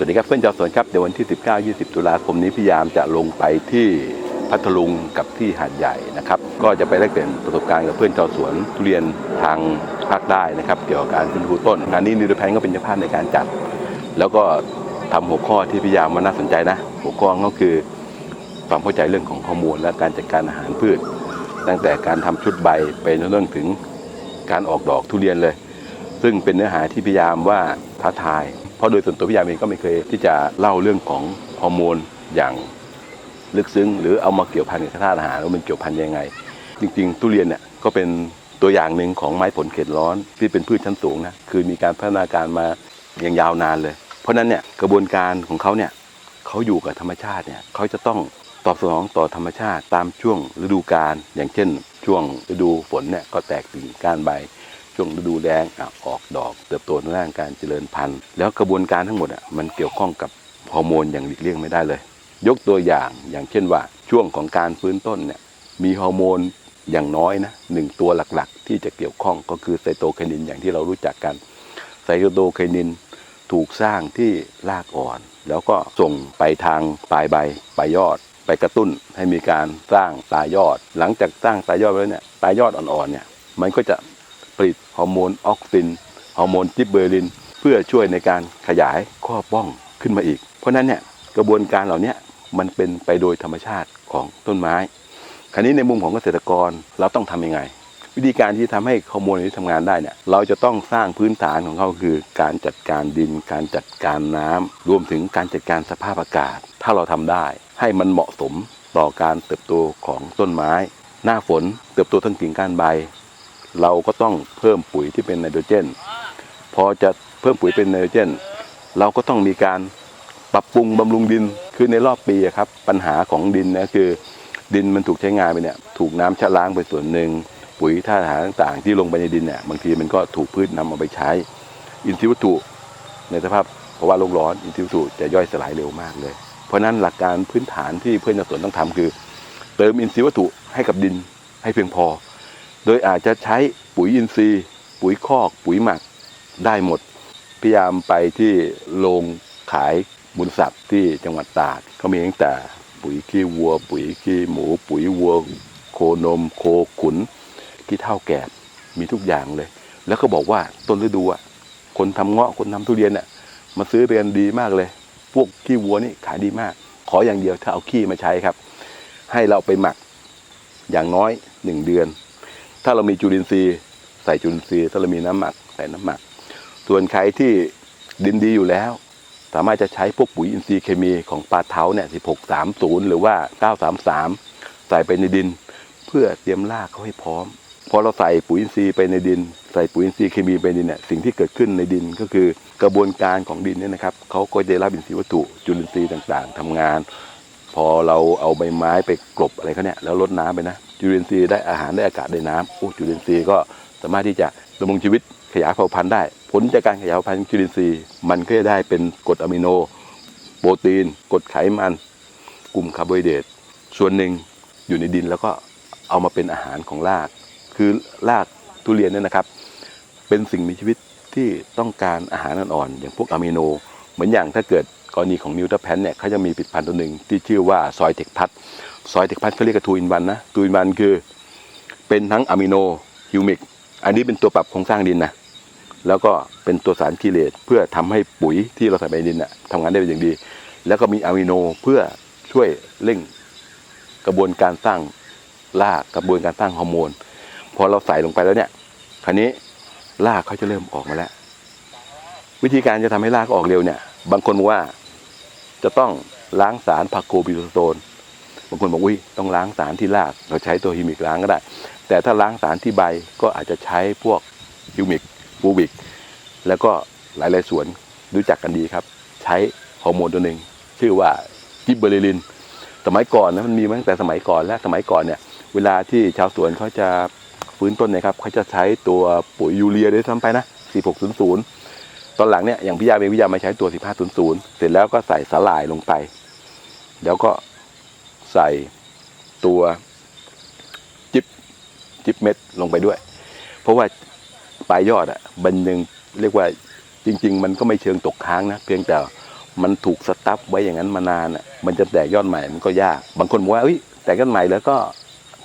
สวัสดีครับเพื่อนชาวสวนครับเดี๋ยววันที่ 19-20 ตุลาคมนี้พยายามจะลงไปที่พัทลุงกับที่หาดใหญ่นะครับก็จะไปแลกเปลี่ยนประสบการณ์กับเพื่อนชาวสวนทุเรียนทางภาคใต้นะครับเกี่ยวกับการฟื้นฟูต้นงานนี้นิวแพนก็เป็นเจ้าภาพในการจัด แล้วก็ทำหัวข้อที่พยายามมาน่าสนใจนะ หัวข้อก็คือความเข้าใจเรื่องของฮอร์โมนและการจัดการอาหารพืช ตั้งแต่การทำชุดใบไปจนถึงการออกดอกทุเรียนเลย ซึ่งเป็นเนื้อหาที่พยายามว่าท้าทาย เพราะโดยส่วนตัวพยายามเองก็ไม่เคยที่จะเล่าเรื่องของฮอร์โมนอย่างลึกซึ้ง หรือเอามาเกี่ยวพันกับธาตุอาหารว่ามันเกี่ยวพันยังไง จริง ๆ ทุเรียนเนี่ยก็เป็นตัวอย่างหนึ่งของไม้ผลเขตร้อนที่เป็นพืชชั้นสูงนะคือมีการพัฒนาการมาอย่างยาวนานเลย เพราะฉะนั้นเนี่ยกระบวนการของเขาเนี่ยเขาอยู่กับธรรมชาติเนี่ยเขาจะต้องตอบสนองต่อธรรมชาติตามช่วงฤดูกาลอย่างเช่น ช่วงฤดูฝนเนี่ยก็แตกกิ่งก้านใบ ช่วงฤดูแล้งอออกดอก เติบโตในด้านการเจริญพันธุ์ แล้วกระบวนการทั้งหมดมันเกี่ยวข้องกับฮอร์โมนอย่างหลีกเลี่ยงไม่ได้เลย ยกตัวอย่างอย่างเช่นว่าช่วงของการฟื้นต้นเนี่ยมีฮอร์โมนอย่างน้อยนะหนึ่งตัวหลักๆ ที่จะเกี่ยวข้องก็คือไซโตไคนินอย่างที่เรารู้จักกันไซโตไคนินถูกสร้างที่รากอ่อน แล้วก็ส่งไปทางปลายใบปลายยอด ไปกระตุ้นให้มีการสร้างตายยอด หลังจากสร้างตายยอดแล้วเนี่ยตายยอดอ่อนๆเนี่ยมันก็จะ ผลิตฮอร์โมนออกซินฮอร์โมนจิบเบอริน เพื่อช่วยในการขยายข้อป้องขึ้นมาอีก เพราะนั้นเนี่ยกระบวนการเหล่านี้มันเป็นไปโดยธรรมชาติของต้นไม้ คราวนี้ในมุมของเกษตรกรเราต้องทำยังไง วิธีการที่ทำให้ฮอร์โมนนี้ทำงานได้เนี่ยเราจะต้องสร้างพื้นฐานของเขาคือ การจัดการดิน การจัดการน้ำรวมถึงการจัดการสภาพอากาศ ถ้าเราทำได้ ให้มันเหมาะสมต่อการเติบโตของต้นไม้ หน้าฝนเติบโตทั้งกิ่งก้านใบ เราก็ต้องเพิ่มปุ๋ยที่เป็นไนโตรเจน พอจะเพิ่มปุ๋ยเป็นไนโตรเจน เราก็ต้องมีการปรับปรุงบำรุงดินคือในรอบปีอะครับปัญหาของดินนะคือ ดินมันถูกใช้งานไปเนี่ยถูกน้ำชะล้างไปส่วนหนึ่งปุ๋ยธาตุอาหารต่างๆ ที่ลงไปในดินเนี่ยบางทีมันก็ถูกพืชนำเอาไปใช้ อินทรีย์วัตถุในสภาพภาวะโลกร้อนอินทรีย์วัตถุจะย่อยสลายเร็วมากเลย เพราะนั้นหลักการพื้นฐานที่เพื่อนสวนต้องทำคือ เติมอินทรีย์วัตถุให้กับดินให้เพียงพอ โดยอาจจะใช้ปุ๋ยอินทรีย์ ปุ๋ยคอก ปุ๋ยหมักได้หมด พยายามไปที่โรงขายมูลสัตว์ที่จังหวัดตราดเขามีตั้งแต่ปุ๋ยขี้วัว ปุ๋ยขี้หมู ปุ๋ยวัว โคนม โคขุนขี้เท่าแกบมีทุกอย่างเลย แล้วก็บอกว่าต้นฤดูอะคนทำเงาะคนทำทุเรียนเนี่ยมาซื้อเรียนดีมากเลย พวกขี้วัวนี่ขายดีมาก ขออย่างเดียวถ้าเอาขี้มาใช้ครับ ให้เราไปหมักอย่างน้อยหนึ่งเดือน ถ้าเรามีจุลินทรีย์ใส่จุลินทรีย์ถ้าเรามีน้ำหมักใส่น้ำหมัก ส่วนใครที่ดินดีอยู่แล้ว สามารถจะใช้พวกปุ๋ยอินทรีย์เคมีของปลาเท้าเนี่ย1630 หรือว่า 933 ใส่ไปในดิน เพื่อเตรียมรากเขาให้พร้อมพอเราใส่ปุ๋ยอินทรีย์ไปในดิน ใส่ปุ๋ยอินทรีย์เคมีไปในดินเนี่ยสิ่งที่เกิดขึ้นในดินก็คือกระบวนการของดินเนี่ยนะครับเขาก็ได้รับอินทรีย์วัตถุจุลินทรีย์ต่างๆทำงาน อเราเอาใบไม้ไปกลบอะไรเขาเนี่ยแล้วลดน้ำไปนะจุลินทรีย์ได้อาหารได้อากาศได้น้ำโอ้จุลินทรีย์ก็สามารถที่จะดำรงชีวิตขยายเผ่าพันธุ์ได้ ผลจากการขยายเผ่าพันธุ์จุลินทรีย์มันก็จะได้เป็นกรดอะมิโน โปรตีนกรดไขมัน กลุ่มคาร์โบไฮเดรตส่วนหนึ่งอยู่ในดินแล้วก็เอามาเป็นอาหารของราก คือรากทุเรียนเนี่ยนะครับ เป็นสิ่งมีชีวิตที่ต้องการอาหารอ่อนๆอย่างพวกอะมิโน เหมือนอย่างถ้าเกิด กรณีของนิวเทอร์แพนเนี่ยเขาจะมีผลิตภัณฑ์ตัวหนึ่งที่ชื่อว่าซอยเทคพัทซอยเทคพัทเขาเรียกกระทูอินวันนะทูอินวันคือเป็นทั้งอะมิโนฮิวมิก อันนี้เป็นตัวปรับโครงสร้างดินนะแล้วก็เป็นตัวสารคีเลตเพื่อทำให้ปุ๋ยที่เราใส่ไปในดินน่ะทำงานได้เป็นอย่างดี แล้วก็มีอะมิโนเพื่อช่วยเร่งกระบวนการสร้างรากกระบวนการสร้างฮอร์โมนพอเราใส่ลงไปแล้วเนี่ยคราวนี้รากเขาจะเริ่มออกมาแล้ว วิธีการจะทำให้รากออกเร็วเนี่ย บางคนบอกว่า จะต้องล้างสารพาโคบิโตสโตนบางคนบอกวิต้องล้างสารที่ราก เราใช้ตัวฮิมิกล้างก็ได้ แต่ถ้าล้างสารที่ใบก็อาจจะใช้พวกฮิมิกฟูบิก แล้วก็หลายๆสวนรู้จักกันดีครับ ใช้ฮอร์โมนตัวหนึ่งชื่อว่าจิบเบอริลิน สมัยก่อนนะมันมีมาตั้งแต่สมัยก่อนและสมัยก่อนเนี่ยเวลาที่ชาวสวนเขาจะฟื้นต้นนะครับเขาจะใช้ตัวปุ๋ยยูเรียด้วยซ้ำไปนะ4600 ตอนหลังเนี่ยอย่างพี่ยาเองพี่ยามาใช้ตัว 1500 เสร็จแล้วก็ใส่สาหร่ายลงไป แล้วก็ใส่ตัวจิบจิบเม็ดลงไปด้วย เพราะว่าปลายยอดอะมันยังเรียกว่าจริง ๆ มันก็ไม่เชิงตกค้างนะเพียงแต่มันถูกสตั๊บไว้อย่างนั้นมานานอะมันจะแตกยอดใหม่มันก็ยาก บางคนบอกว่าเอ้ยแตกยอดใหม่แล้วก็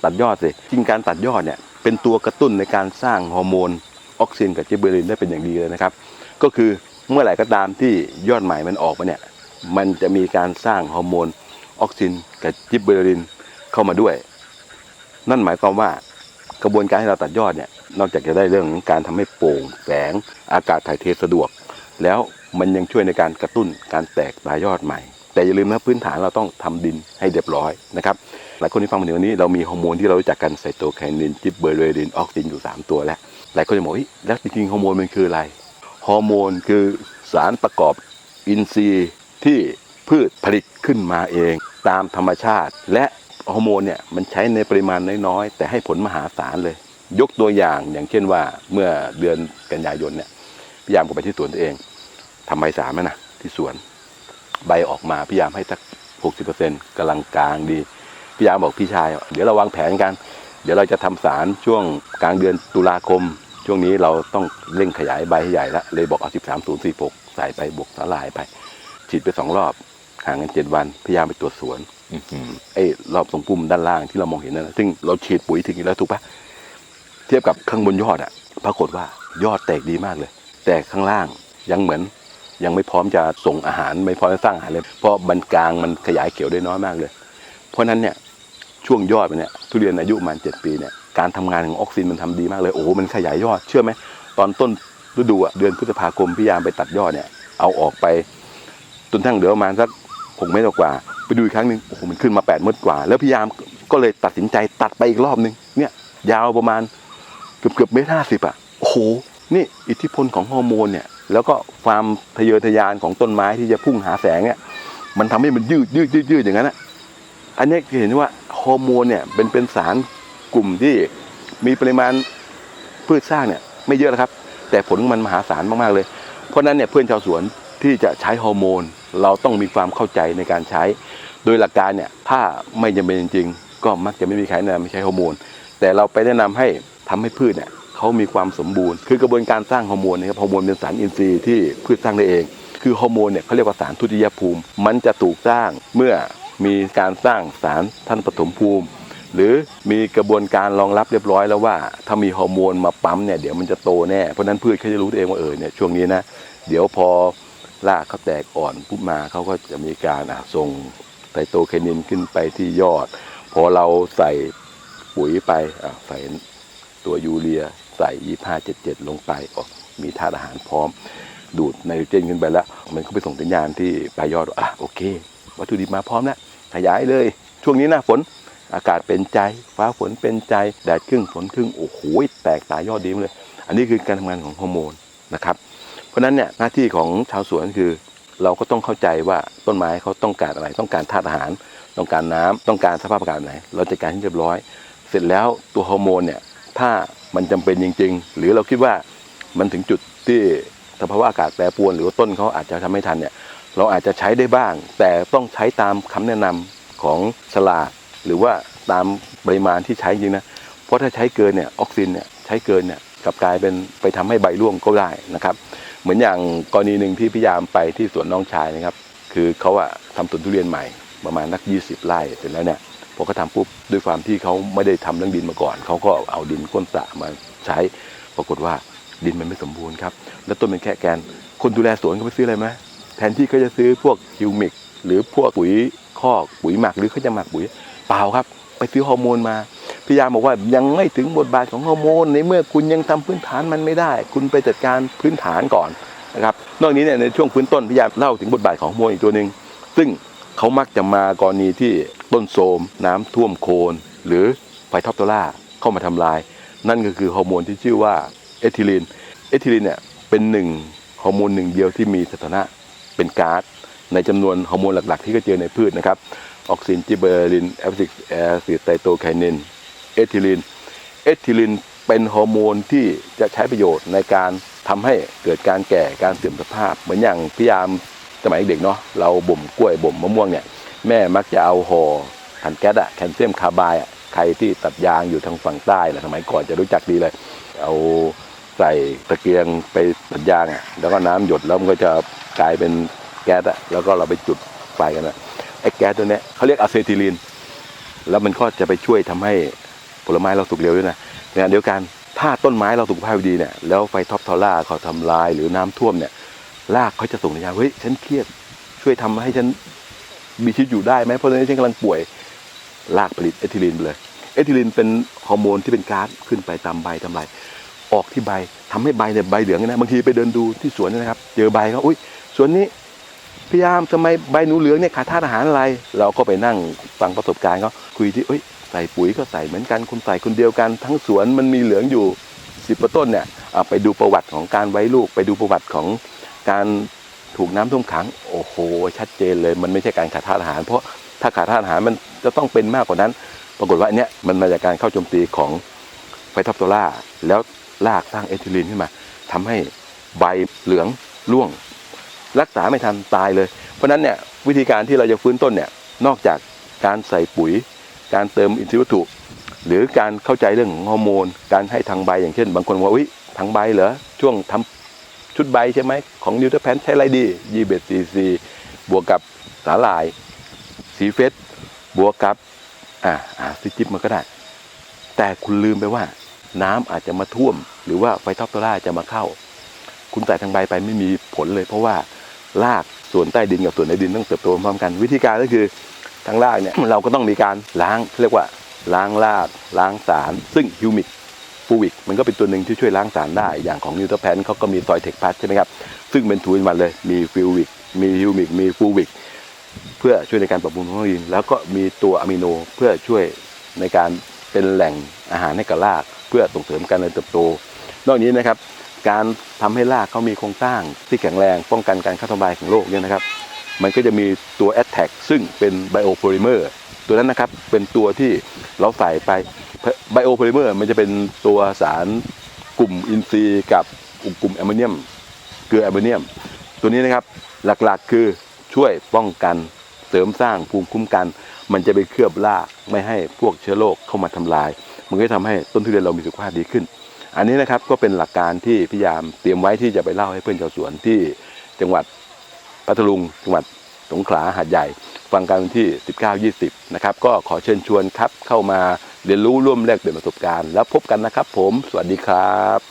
ตัดยอดสิจริงการตัดยอดเนี่ยเป็นตัวกระตุ้นในการสร้างฮอร์โมนออกซินกับเจเบอรินได้เป็นอย่างดีเลยนะครับ ก็คือเมื่อไหร่ก็ตามที่ยอดใหม่มันออกมาเนี่ยมันจะมีการสร้างฮอร์โมนออกซินกับจิบเบอรินเข้ามาด้วย นั่นหมายความว่ากระบวนการที่เราตัดยอดเนี่ยนอกจากจะได้เรื่องของการทำให้โปร่งแสงอากาศถ่ายเทสะดวก แล้วมันยังช่วยในการกระตุ้นการแตกตายยอดใหม่ แต่อย่าลืมนะพื้นฐานเราต้องทำดินให้เรียบร้อยนะครับหลายคนที่ฟังมาถึงวันนี้เรามีฮอร์โมนที่เรารู้จักกันไซโตไคนินจิบเบอเรดินออกซินอยู่ 3 ตัวแล้วหลายคนจะบอกแล้วจริงๆฮอร์โมนมันคืออะไร ฮอร์โมนคือสารประกอบอินทรีย์ที่พืชผลิตขึ้นมาเองตามธรรมชาติ และฮอร์โมนเนี่ยมันใช้ในปริมาณน้อยๆ แต่ให้ผลมหาศาลเลย ยกตัวอย่างอย่างเช่นว่าเมื่อเดือนกันยายนเนี่ยพยายามก็ไปที่สวนตัวเองทำใบสามนะที่สวนใบออกมาพยายามให้สัก 60%กำลังกลางดีพยายามบอกพี่ชาย เดี๋ยวเราวางแผนกัน เดี๋ยวเราจะทำสารช่วงกลางเดือนตุลาคม ช่วงนี้เราต้องเร่งขยายใบให้ใหญ่แล้วเลยบอกเอา 13046 ใส่ไปบวกสลายไป ฉีดไปสองรอบห่างกันเจ็ดวันพยายามไปตรวจสวนอื้อหือไอ้รอบทรงปุ่มด้านล่างที่เรามองเห็นนั่นนะซึ่งเราฉีดปุ๋ยถึงอยู่แล้วถูกปะเทียบกับข้างบนยอดอะปรากฏว่ายอดแตกดีมากเลย แต่ข้างล่างยังเหมือนยังไม่พร้อมจะส่งอาหารไม่พร้อมจะสร้างอาหารเลย เพราะบันกลางมันขยายเขียวได้น้อยมากเลย เพราะฉะนั้นเนี่ยช่วงยอดมันเนี่ยทุเรียนอายุประมาณเจ็ดปีเนี่ย การทำงานของออกซินมันทำดีมากเลยโอ้โหมันขยายยอดเชื่อไหมตอนต้นฤดูอะเดือนพฤษภาคมพยายามไปตัดยอดเนี่ยเอาออกไปจนทั้งเหลือประมาณสักหกเมตรกว่า ไปดูอีกครั้งหนึ่งโอ้โหมันขึ้นมาแปดเมตรกว่า แล้วพยายามก็เลยตัดสินใจตัดไปอีกรอบหนึ่งเนี่ย ยาวประมาณเกือบเกือบเมตรห้าสิบอะโอ้โหนี่อิทธิพลของฮอร์โมนเนี่ยแล้วก็ความทะเยอทะยานของต้นไม้ที่จะพุ่งหาแสงเนี่ยมันทำให้มันยืดยืดยืดยืดอย่างนั้นอะอันนี้จะเห็นว่าฮอร์โมนเนี่ยเป็นเป็นสาร กลุ่มที่มีปริมาณพืชสร้างเนี่ยไม่เยอะนะครับ แต่ผลมันมหาศาลมากๆเลย เพราะนั้นเนี่ยเพื่อนชาวสวนที่จะใช้ฮอร์โมน เราต้องมีความเข้าใจในการใช้ โดยหลักการเนี่ยถ้าไม่จำเป็นจริงๆ ก็มักจะไม่มีใครแนะนำใช้ฮอร์โมน แต่เราไปแนะนำให้ทำให้พืชเนี่ยเขามีความสมบูรณ์ คือกระบวนการสร้างฮอร์โมนนะครับฮอร์โมนเป็นสารอินทรีย์ที่พืชสร้างได้เอง คือฮอร์โมนเนี่ยเขาเรียกว่าสารทุติยภูมิ มันจะถูกสร้างเมื่อมีการสร้างสารท่านปฐมภูมิ หรือมีกระบวนการรองรับเรียบร้อยแล้วว่า ถ้ามีฮอร์โมนมาปั๊มเนี่ยเดี๋ยวมันจะโตแน่ เพราะนั้นพืชเขาจะรู้ตัวเองว่าเออเนี่ยช่วงนี้นะ เดี๋ยวพอรากเขาแตกอ่อนปุ๊บมาเขาก็จะมีการอะส่งไตโตไคนินขึ้นไปที่ยอด พอเราใส่ปุ๋ยไปอะใส่ตัวยูเรียใส่ยี่ห้าเจ็ดเจ็ดลงไปก็มีธาตุอาหารพร้อม ดูดไนโตรเจนขึ้นไปแล้ว มันก็ไปส่งสัญญาณที่ปลายยอดว่าอะโอเค วัตถุดิบมาพร้อมแล้วขยายเลย ช่วงนี้หน้าฝน อากาศเป็นใจ ฟ้าฝนเป็นใจ แดดครึ่งฝนครึ่งโอ้โหแตกตายยอดดีมากเลย อันนี้คือการทำงานของฮอร์โมนนะครับ เพราะฉะนั้นเนี่ยหน้าที่ของชาวสวนคือ เราก็ต้องเข้าใจว่าต้นไม้เขาต้องการอะไร ต้องการธาตุอาหาร ต้องการน้ำต้องการสภาพอากาศไหน เราจัดการให้เรียบร้อย เสร็จแล้วตัวฮอร์โมนเนี่ยถ้ามันจำเป็นจริง ๆ หรือเราคิดว่ามันถึงจุดที่สภาวะอากาศแปรปรวน หรือว่าต้นเขาอาจจะทำไม่ทันเนี่ยเราอาจจะใช้ได้บ้าง แต่ต้องใช้ตามคำแนะนำของฉลาก หรือว่าตามปริมาณที่ใช้จริงนะ เพราะถ้าใช้เกินเนี่ยออกซินเนี่ยใช้เกินเนี่ยกลับกลายเป็นไปทำให้ใบร่วงก็ได้นะครับ เหมือนอย่างกรณีหนึ่งที่พยายามไปที่สวนน้องชายนะครับ คือเขาอะทำสวนทุเรียนใหม่ประมาณนัก 20 ไร่เสร็จแล้วเนี่ยพอเขาทำปุ๊บด้วยความที่เขาไม่ได้ทำเรื่องดินมาก่อน เขาก็เอาดินก้นสระมาใช้ ปรากฏว่าดินมันไม่สมบูรณ์ครับ แล้วต้นเป็นแค่แกน คนดูแลสวนเขาไปซื้ออะไรไหมแทนที่เขาจะซื้อพวกฮิวมิก หรือพวกปุ๋ยคอกปุ๋ยหมักหรือเขาจะหมักปุ๋ย เปล่าครับ ไปซื้อฮอร์โมนมาพยายาบอกว่ายังไม่ถึงบทบาทของฮอร์โมนในเมื่อคุณยังทำพื้นฐานมันไม่ได้ คุณไปจัดการพื้นฐานก่อนนะครับนอกนี้เนี่ยในช่วงพื้นต้นพยายาเล่าถึงบทบาทของฮอร์โมนอีกตัวหนึ่งซึ่งเขามักจะมากรณีที่ต้นโทมน้ำท่วมโคน หรือไฟท็อปโตล่าเข้ามาทำลาย นั่นก็คือฮอร์โมนที่ชื่อว่าเอทิลีนเอทิลีนเนี่ยเป็นหนึ่งฮอร์โมนหนึ่งเดียวที่มีสถานะเป็นก๊าซ ในจำนวนฮอร์โมนหลักๆ ที่ก็เจอในพืชนะครับออกซินจิเบอรินแอฟซิกแอซิดไตโตไคนินเอทิลีนเอทิลีนเป็นฮอร์โมนที่จะใช้ประโยชน์ในการทำให้เกิดการแก่การเสื่อมสภาพ เหมือนอย่างพยายามสมัยเด็กเนาะเราบ่มกล้วยบ่มมะม่วงเนี่ยแม่มักจะเอาห่อถังแก๊สอะแคลเซียมคาร์ไบด์อะใครที่ตัดยางอยู่ทางฝั่งใต้นะสมัยก่อนจะรู้จักดีเลย เอาใส่ตะเกียงไปตัดยางอะแล้วก็น้ำหยดแล้วมันก็จะกลายเป็น แก๊สอะแล้วก็เราไปจุดไฟกันอะไอ้แก๊สตัวเนี้ยเขาเรียกอะเซทิลีน แล้วมันก็จะไปช่วยทำให้ผลไม้เราสุกเร็วด้วยนะในขณะเดียวกันถ้าต้นไม้เราสุขภาพดีเนี่ยแล้วไฟท็อปทอร่าเขาทำลายหรือน้ำท่วมเนี่ยรากเขาจะส่งสัญญาณเฮ้ยฉันเครียดช่วยทำให้ฉันมีชีวิตอยู่ได้ไหมเพราะตอนนี้ฉันกำลังป่วยรากผลิตเอทิลีนไปเลย เอทิลีนเป็นฮอร์โมนที่เป็นก๊าซขึ้นไปตามใบตามใบออกที่ใบทำให้ใบเนี่ยใบเหลืองนะบางทีไปเดินดูที่สวนนะครับ เจอใบเขาอุ้ยสวนนี้ พยายามทำไมใบหนูเหลืองเนี่ยขาดธาตุอาหารอะไร เราก็ไปนั่งฟังประสบการณ์เขาคุยที่เอ้ยใส่ปุ๋ยก็ใส่เหมือนกันคุณใส่คนเดียวกัน ทั้งสวนมันมีเหลืองอยู่สิบกว่าต้นเนี่ยไปดูประวัติของการไว้ลูก ไปดูประวัติของการถูกน้ำท่วมขัง โอ้โห ชัดเจนเลย มันไม่ใช่การขาดธาตุอาหาร เพราะถ้าขาดธาตุอาหารมันจะต้องเป็นมากกว่านั้น ปรากฏว่าอันเนี้ยมันมาจากการเข้าโจมตีของไฟท็อปโซล่าแล้วลากสร้างเอทิลีนขึ้นมาทำให้ใบเหลืองร่วง รักษาไม่ทันตายเลย เพราะนั้นเนี่ยวิธีการที่เราจะฟื้นต้นเนี่ยนอกจากการใส่ปุ๋ย การเติมอินทรีย์วัตถุ หรือการเข้าใจเรื่องของฮอร์โมน การให้ทางใบอย่างเช่น บางคนว่าอุ้ยทางใบเหรอช่วงทำชุดใบใช่ไหมของนิวเทอร์แพนใช้อะไรดียีเบซีซีบวกกับสาหร่าย สีเฟสบวกกับอ่าอ่าซิจิบมันก็ได้ แต่คุณลืมไปว่า น้ำอาจจะมาท่วม หรือว่าไฟท็อปโตล่าจะมาเข้า คุณใส่ทางใบไปไม่มีผลเลย เพราะว่า รากส่วนใต้ดินกับส่วนในดินต้องเติบโตพร้อมกัน วิธีการก็คือทางรากเนี่ยเราก็ต้องมีการล้างเรียกว่าล้างรากล้างสาร ซึ่งฮิวมิกฟูวิกมันก็เป็นตัวหนึ่งที่ช่วยล้างสารได้อย่างของนิวเทอร์แพนเขาก็มีซอยเทคพัทใช่ไหมครับ ซึ่งเป็นทูนมันเลยมีฟิววิกมีฮิวมิกมีฟูวิกเพื่อช่วยในการปรับปรุงท้องดิน แล้วก็มีตัวอะมิโนเพื่อช่วยในการเป็นแหล่งอาหารให้กับราก เพื่อส่งเสริมการเจริญเติบโต นอกจากนี้นะครับ การทำให้รากเขามีโครงสร้างที่แข็งแรงป้องกันการเข้าทำลายของโรคเนี่ยนะครับ มันก็จะมีตัว a t t a c ซึ่งเป็นไบโอโพลิเมอร์ตัวนั้นนะครับเป็นตัวที่เราใส่ไปไบโอโพลิเมอร์มันจะเป็นตัวสารกลุ่มอินทรีย์กับกลุ่มแอมโมเนียมเกลือแอมโมเนียม ตัวนี้นะครับหลักๆคือช่วยป้องกันเสริมสร้างภูมิคุ้มกัน มันจะไปเคลือบรากไม่ให้พวกเชื้อโรคเข้ามาทำลาย มันก็จะทำให้ต้นทุเรียนเรามีสุขภาพดีขึ้น อันนี้นะครับก็เป็นหลักการที่พยายามเตรียมไว้ที่จะไปเล่าให้เพื่อนชาวสวนที่จังหวัดพัทลุง จังหวัดสงขลาหาดใหญ่ฟังกันวันที่ 19-20 นะครับ ก็ขอเชิญชวนครับเข้ามาเรียนรู้ร่วมแลกเปลี่ยนประสบการณ์ แล้วพบกันนะครับผม สวัสดีครับ